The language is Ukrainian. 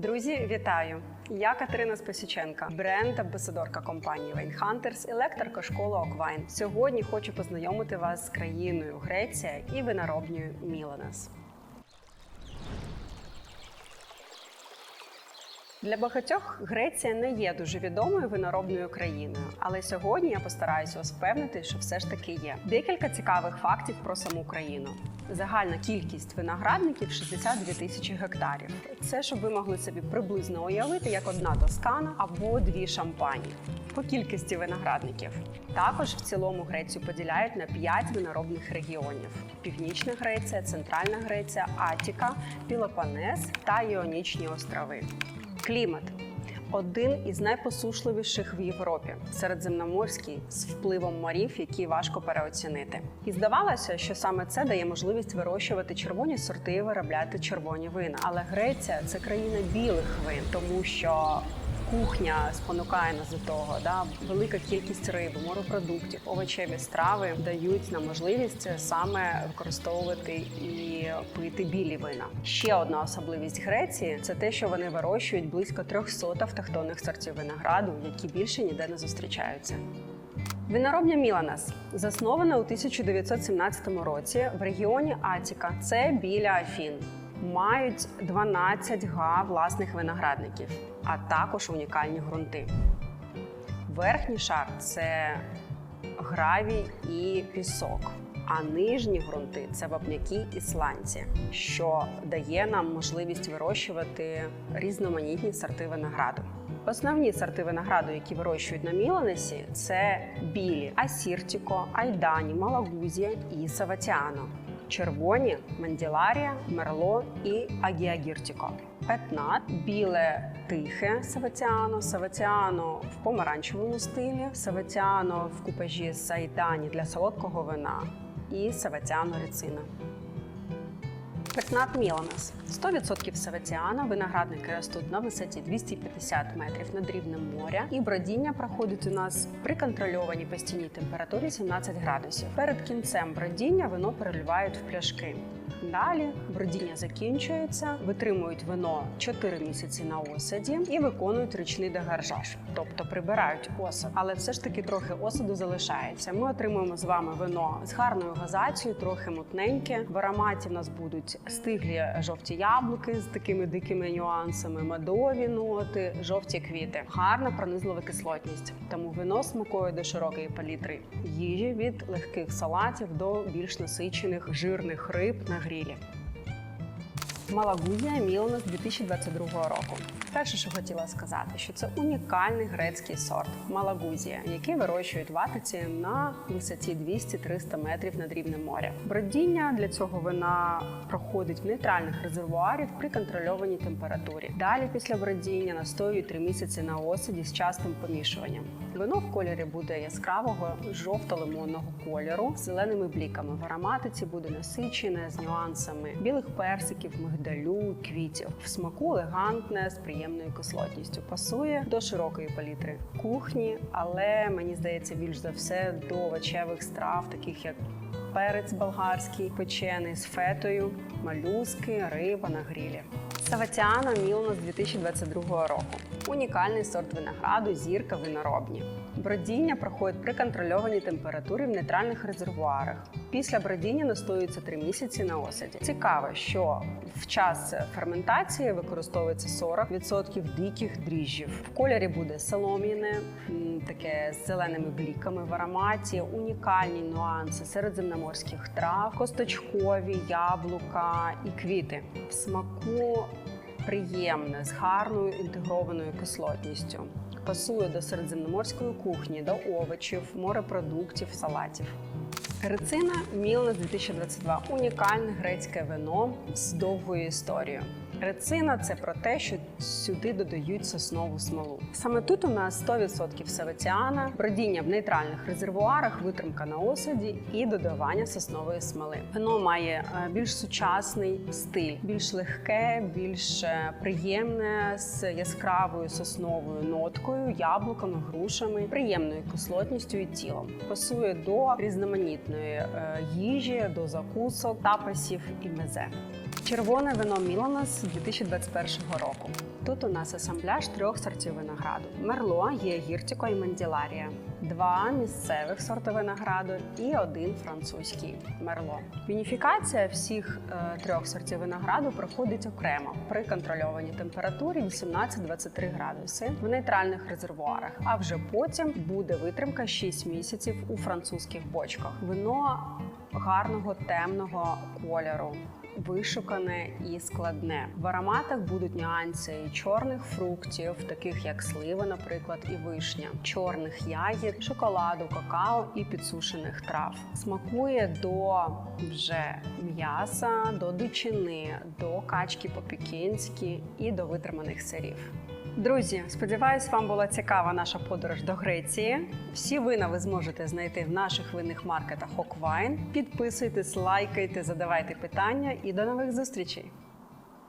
Друзі, вітаю! Я Катерина Спасіченка, бренд-амбасадорка компанії Wine Hunters лекторка школи Оквайн. Сьогодні хочу познайомити вас з країною Греція і виноробнею Міланес. Для багатьох Греція не є дуже відомою виноробною країною, але сьогодні я постараюся вас впевнити, що все ж таки є. Декілька цікавих фактів про саму країну. Загальна кількість виноградників 62 тисячі гектарів. Це щоб ви могли собі приблизно уявити, як одна тоскана або дві шампані. По кількості виноградників також в цілому Грецію поділяють на 5 виноробних регіонів: Північна Греція, Центральна Греція, Атіка, Пілопонес та Іонічні острови. Клімат один із найпосушливіших в Європі, середземноморський з впливом морів, які важко переоцінити. І здавалося, що саме це дає можливість вирощувати червоні сорти і виробляти червоні вина. Але Греція це країна білих вин, тому що кухня спонукає нас до того. Да? Велика кількість риби, морепродуктів, овочеві страви дають нам можливість саме використовувати і пити білі вина. Ще одна особливість Греції це те, що вони вирощують близько 300 автохтонних сортів винограду, які більше ніде не зустрічаються. Виноробня Міланес заснована у 1917 році в регіоні Атіка. Це біля Афін. Мають 12 га власних виноградників, а також унікальні ґрунти. Верхній шар це гравій і пісок, а нижні ґрунти це вапняки і сланці, що дає нам можливість вирощувати різноманітні сорти винограду. Основні сорти винограду, які вирощують на Міланесі, це білі асіртіко, айдані, малагузія і саватіано. Червоні манділарія, мерло і агіагіртіко. Петнат, біле тихе савеціано, савеціано в помаранчевому стилі, савеціано в купажі з айдані для солодкого вина і саватіано рецина. Петнат Міланес 100% Савеціана Виноградники ростуть на висоті 250 метрів над рівнем моря, і бродіння проходить у нас при контрольованій постійній температурі 17 градусів. Перед кінцем бродіння вино переливають в пляшки. Далі бродіння закінчується, витримують вино 4 місяці на осаді і виконують річний дегаржаж, тобто прибирають осад. Але все ж таки трохи осаду залишається. Ми отримуємо з вами вино з гарною газацією, трохи мутненьке. В ароматі в нас будуть стиглі жовті яблуки з такими дикими нюансами, медові ноти, жовті квіти. Гарна пронизлива кислотність. Тому вино смакує до широкої палітри їжі від легких салатів до більш насичених жирних риб на грілі. Малагузія Міланес 2022 року. Перше, що хотіла сказати, що це унікальний грецький сорт Малагузія, який вирощують в Атиці на висоті 200-300 метрів над рівнем моря. Бродіння для цього вина проходить в нейтральних резервуарів при контрольованій температурі. Далі після бродіння настоюють 3 місяці на осаді з частим помішуванням. Вино в кольорі буде яскравого жовто-лимонного кольору з зеленими бліками. В ароматиці буде насичене з нюансами білих персиків, мигдалю, квітів. В смаку елегантне з приємною кислотністю. Пасує до широкої палітри кухні, але мені здається більш за все до овочевих страв, таких як перець болгарський, печений з фетою, малюски, риба на грілі. Саватіано Мілнос 2022 року. Унікальний сорт винограду, зірка виноробні. Бродіння проходить при контрольованій температурі в нейтральних резервуарах. Після бродіння настоюється 3 місяці на осаді. Цікаво, що в час ферментації використовується 40% диких дріжджів. В кольорі буде солом'яне, таке з зеленими бліками в ароматі, унікальні нюанси середземноморських трав, косточкові, яблука і квіти. В смаку приємне з гарною інтегрованою кислотністю. Пасує до середземноморської кухні, до овочів, морепродуктів, салатів. Рецина Мілна 2022 унікальне грецьке вино з довгою історією. Рецина це про те, що сюди додають соснову смолу. Саме тут у нас 100% саватіана, бродіння в нейтральних резервуарах, витримка на осаді і додавання соснової смоли. Вино має е, більш сучасний стиль, більш легке, більш е, приємне з яскравою сосновою ноткою, яблуками, грушами, приємною кислотністю і тілом. Пасує до різноманітної е, їжі, до закусок, тапасів і мезе. Червоне вино Міланос 2021 року. Тут у нас асамбляж трьох сортів винограду: Мерло, Єгіртіко і Менділарія, два місцевих сорти винограду і один французький мерло. Вініфікація всіх е, трьох сортів винограду проходить окремо при контрольованій температурі 18-23 градуси в нейтральних резервуарах. А вже потім буде витримка 6 місяців у французьких бочках. Вино гарного темного кольору. Вишукане і складне. В ароматах будуть нюанси чорних фруктів, таких як слива, наприклад, і вишня, чорних ягід, шоколаду, какао і підсушених трав. Смакує до вже м'яса, до дичини, до качки по-пекінськи і до витриманих сирів. Друзі, сподіваюсь, вам була цікава наша подорож до Греції. Всі вина ви зможете знайти в наших винних маркетах Оквайн. Підписуйтесь, лайкайте, задавайте питання і до нових зустрічей!